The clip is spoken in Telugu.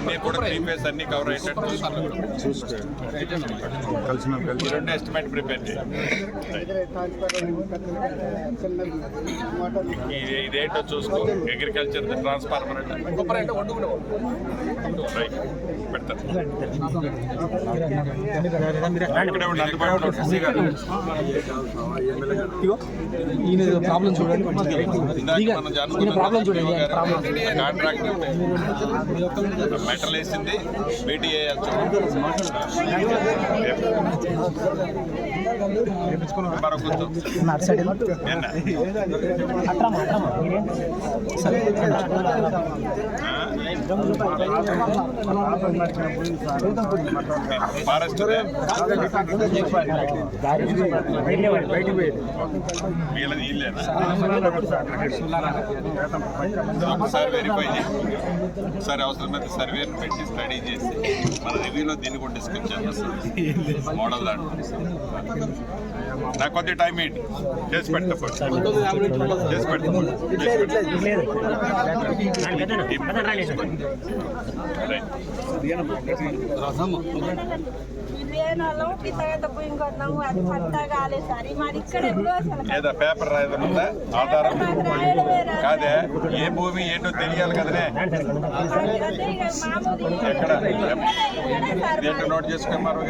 అన్ని కూడా త్రీ ఫేస్ అన్ని కవర్ అయ్యేటట్టు చూసుకో కలిసిన ఈ రెండు ఎస్టిమేట్ ప్రిపేర్ చేయండి. ఇది ఇదేంటో చూసుకో. అగ్రికల్చర్ ట్రాన్స్ఫార్మర్ అంటే రైట్ ప్రాబ్లం చూడండి. ప్రాబ్లం. కాంట్రాక్ట్ మెటల్ వేసింది బీటీ మరొకతో ఒకసారి వెరిఫై చేసి ఒకసారి అవసరమైతే సర్వేని పెట్టి స్టడీ చేసి మన రివ్యూలో దీన్ని కూడా డిస్కస్ చేస్తాం మోడల్ దాంట్లో నాకు కొద్ది టైం ఏంటి చేసి పెడతా చేసి పెడతా ఇదేనాలో పిల్లగాడ పోయి కొన్నాము అది పట్టా కాలేదు సార్ మరి ఇక్కడ ఎప్పుడో అసలు ఏదా పేపర్ రాయడం ఉందా? ఆధారం? కాదే. ఏ భూమి ఏంటో తెలియాలి కదనే. ఎక్కడ? నోట్ చేసుకో మరో?